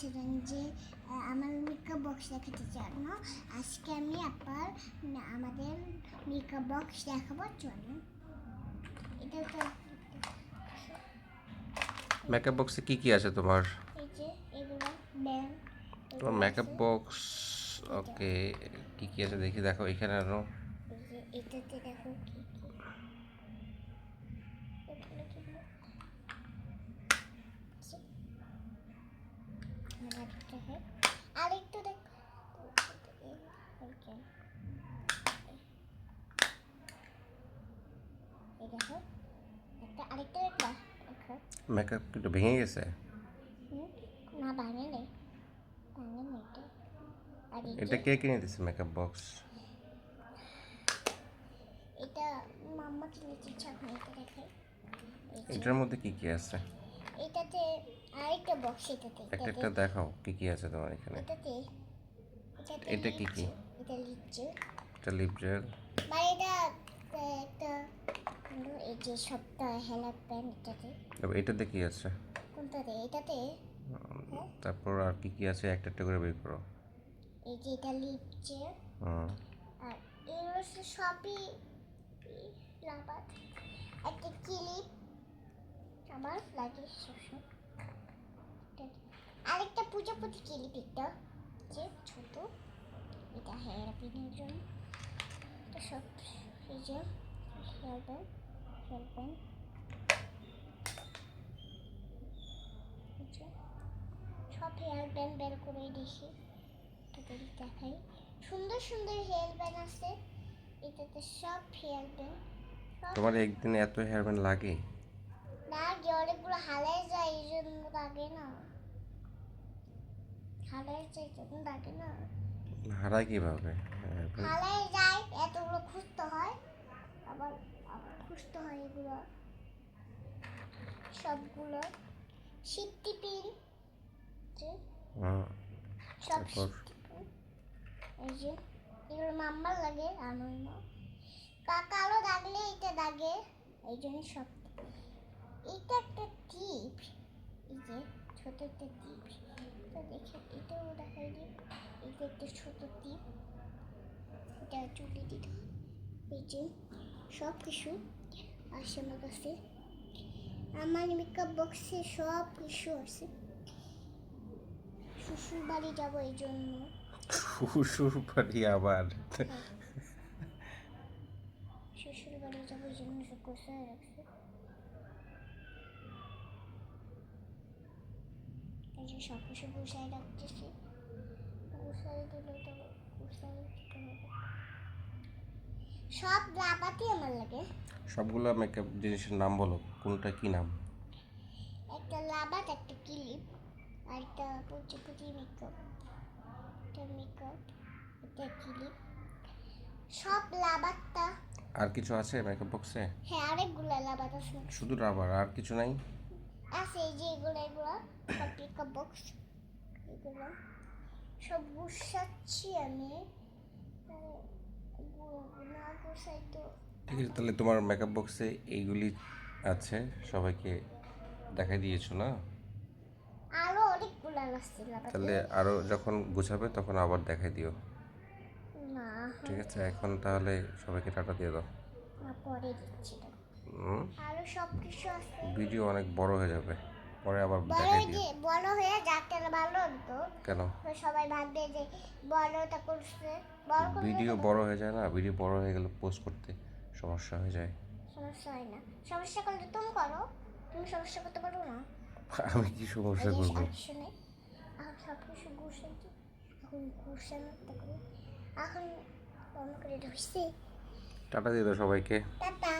বলেছিলেন যে আমার মেকআপ বক্স দেখাতে চান আজকে আমি আবার না, আমাদের মেকআপ বক্স দেখাবো চলো এটা তো মেকআপ বক্সে কি কি আছে তোমার? এই যে এগুলো ব্যান্ড তোমার মেকআপ বক্স ওকে কি কি আছে দেখি দেখো এখানে আরও। এটাতে দেখো কি কি। আর একটা দেখ। দেখো দেখো। মেকআপ কিন্তু ভেঙে গেছে? না ভাঙে নেই ভাঙে নেই এটা কে কিনে দিছে মেকআপ বক্স এটা মাম্মা কিনেছে ছাপনি এটা দেখাই এই যে, এটার মধ্যে কি কি আছে? এটাতে আরেকটা বক্স এটাতে একটা একটা দেখাও কি কি আছে তোমার এখানে? এটাতে এটা কি কি? এটা লিচু এটা লিপ জেল। মানে এটা একটা এই যে সপ্তাহ হেলার প্যান এটাতে। এটাতে কি আছে? কোনটাতে? এটাতে? তারপর আর কি কি আছে? একটা একটা করে বের করো। এই যে এটা লিচু হুম। আর এগুলো সবই রাবার একটা ক্লিপ আবার লাগে সব পূজা প্রতি যে ছোট এটা হেয়ার পিনের জন্য। এটা সব এই যে হেয়ার ব্যান্ড হেয়ার ব্যান্ড সব হেয়ার ব্যান্ড বের করে দেখি তাদের দেখাই। সুন্দর সুন্দর হেয়ার ব্যান্ড আছে। এটাতে সব হেয়ার ব্যান্ড তোমার একদিন এত হেয়ার ব্যান্ড লাগে? না অনেকগুলো হালাই যায় এই জন্য লাগে না। হালাই যায় না। হারায় কীভাবে? hair যায় এতগুলো খুঁজতে হয় আবার আবার খুঁজতে হয় এগুলো। সবগুলো। সিদ্ধি পিন সব? এই যে এগুলো মাম্মার লাগে আমার কা- কালো দাগলে এটা দাগে এই জন্য সব। এটা একটা টিপ। ছোট একটা টিপ তো দেখে এটাও দিই এটা একটা ছোট টিপ এটা চুলি দিতে। হয়। এই যে সব কিছু আসে আমার কাছে। আমার মেকআপ বক্সে সব কিছু আছে শ্বশুর বাড়ি যাব এই জন্য। শ্বশুর বাড়ি আবার? শ্বশুর বাড়ি যাব এই জন্য সব রাখছে এই যে সব কিছু গোছায় রাখতেছি গোছায় দিলে তো গোছায় দিতে হবে সব লাপাতি আমার লাগে। সবগুলো মেকআপ জিনিসের নাম বলো কোনটা কি নাম? একটা লাবাত একটা ক্লিপ আর একটা পুচি পুচি মেকআপ একটা মেকআপ একটা ক্লিপ। সব লাবাতটা। আর কিছু আছে মেকআপ বক্সে হ্যাঁ আরেকগুলো লাবাত আছে। শুধু রাবার আর কিছু নাই? আছে যে এগুলো এগুলো বক্স এগুলো সব গুছাচ্ছি আমি। না গুছাই তো। ঠিক আছে তাহলে তোমার মেকআপ বক্সে এইগুলি আছে সবাইকে দেখাই দিয়েছ না? আরও অনেকগুলো আছে তাহলে আরও যখন গুছাবে তখন আবার দেখাই দিও। না। ঠিক আছে এখন তাহলে সবাইকে টাটা দিয়ে দাও। পরে দিচ্ছি আরও সব কিছু আছে। ভিডিও অনেক বড় হয়ে যাবে। পরে আবার দেখাই দিও। বড় হয়ে যাতে ভালো হতো কেন? সবাই ভাববে যে বড়টা করছে। ভিডিও বড় হয়ে যায় না? ভিডিও বড় হয়ে গেলে পোস্ট করতে সমস্যা হয়ে যায়। সমস্যা হয় না। সমস্যা করলে তুমি করো। তুমি সমস্যা করতে পারো না। আমি কি সমস্যা করব? আর কিছু নেই এখন সব কিছু গুছাইছি এখন গুছানো এখন অন্য করে ঢুকছি। টাটা দিয়ে দাও সবাইকে। টাটা।